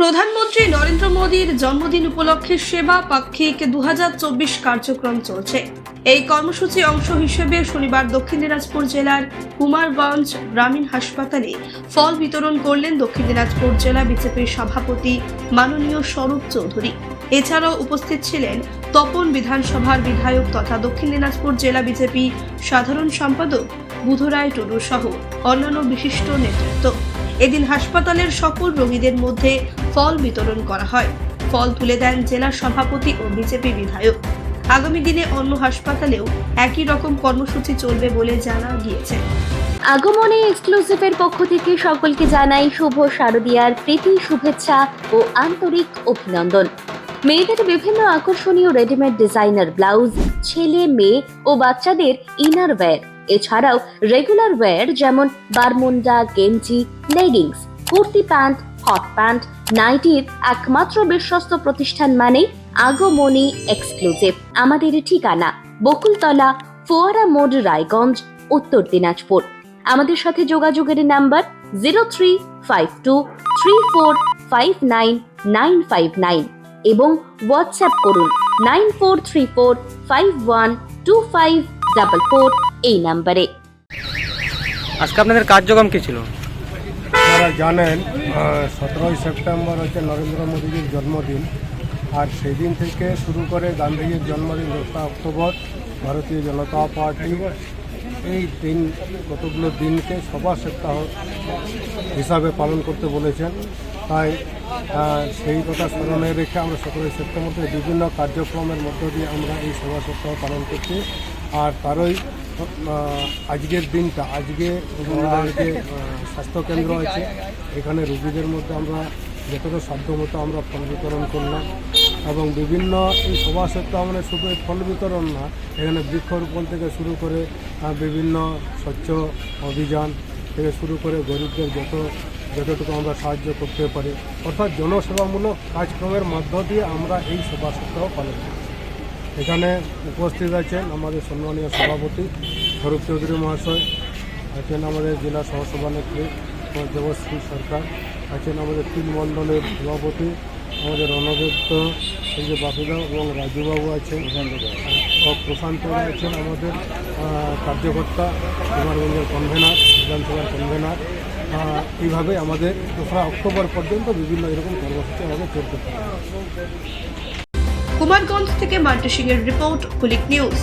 প্রধানমন্ত্রী নরেন্দ্র মোদীর জন্মদিন উপলক্ষে সেবা পাক্ষিক দু হাজার চব্বিশ কার্যক্রম চলছে। এই কর্মসূচি অংশ হিসেবে শনিবার দক্ষিণ দিনাজপুর জেলার কুমারগঞ্জ গ্রামীণ হাসপাতালে ফল বিতরণ করলেন দক্ষিণ দিনাজপুর জেলা বিজেপির সভাপতি মাননীয় স্বরূপ চৌধুরী। এছাড়াও উপস্থিত ছিলেন তপন বিধানসভার বিধায়ক তথা দক্ষিণ দিনাজপুর জেলা বিজেপি সাধারণ সম্পাদক বুধরায় টুডু সহ অন্যান্য বিশিষ্ট নেতৃত্ব। এদিন হাসপাতালের সকল রোগীদের মধ্যে ফল বিতরণ করা হয়। ফল তুলে দেন জেলা সভাপতি ও বিজেপি বিধায়ক। আগামী দিনে অন্য হাসপাতালেও একই রকম কর্মসূচি চলবে বলে জানা গিয়েছে। আগমনে এক্সক্লুসিভের পক্ষ থেকে সকলকে জানাই শুভ শারদীয়ার প্রীতি, শুভেচ্ছা ও আন্তরিক অভিনন্দন। মেয়েদের বিভিন্ন আকর্ষণীয় রেডিমেড ডিজাইনার ব্লাউজ, ছেলে, মেয়ে ও বাচ্চাদের ইনার ওয়্যার এছাড়াও রেগুলার ওয়্যার যেমন বারমুন্ডা গেঞ্জি leggings kurti pant hot pant নাইটির একমাত্র বিশ্বস্ত প্রতিষ্ঠান মানে আগমনী এক্সক্লুসিভ আমাদের ঠিকানা বকুলতলা, ফোয়ারা মোড়, রায়গঞ্জ, উত্তর দিনাজপুর। আমাদের সাথে যোগাযোগের number zero three five two three four five nine nine five nine এবং হোয়াটসঅ্যাপ করুন nine four three four five one two five double four এই নাম্বারে। আজকে আপনাদের কার্যক্রম কি ছিল? আপনারা জানেন সতেরোই সেপ্টেম্বর হচ্ছে নরেন্দ্র মোদীজির জন্মদিন। আর সেই দিন থেকে শুরু করে গান্ধীজির জন্মদিন দোসরা অক্টোবর ভারতীয় জনতা পার্টি এই দিন কতগুলো দিনকে সভা সপ্তাহ হিসাবে পালন করতে বলেছেন। তাই সেই কথা স্মরণে রেখে আমরা সতেরোই সেপ্টেম্বর থেকে বিভিন্ন কার্যক্রমের মধ্য দিয়ে আমরা এই সভা সপ্তাহ পালন করছি। আর তারই আজকের দিনটা, আজকে যে স্বাস্থ্যকেন্দ্র আছে। এখানে রোগীদের মধ্যে আমরা যতটা সাধ্যমতো আমরা ফল বিতরণ করলাম এবং বিভিন্ন এই সভা মানে শুধু ফল বিতরণ না, এখানে বৃক্ষরোপণ থেকে শুরু করে বিভিন্ন স্বচ্ছ অভিযান থেকে শুরু করে গরিবদের যত, যতটুকু আমরা সাহায্য করতে পারি। অর্থাৎ জনসেবামূলক কাজক্রমের মধ্য দিয়ে আমরা এই সভা সপ্তাহ পালন করি। এখানে উপস্থিত আছেন আমাদের সম্মানীয় সভাপতি স্বরূপ চৌধুরী মহাশয়, আছেন আমাদের জেলা সহসভানেত্রী দেবশ্রী সরকার, আছেন আমাদের তিন মণ্ডলের সভাপতি আমাদের রণদত্ত, এই যে এবং রাজুবাবু আছেন প্রশান্ত আছেন আমাদের কার্যকর্তা, কুমারগঞ্জের কনভেনার, বিধানসভার কনভেনার। এইভাবে আমাদের দোসরা অক্টোবর পর্যন্ত বিভিন্ন এরকম কর্মসূচি আমাদের চলতে কুমারগঞ্জ থেকে মান্টু সিং এর রিপোর্ট কুলিক নিউজ।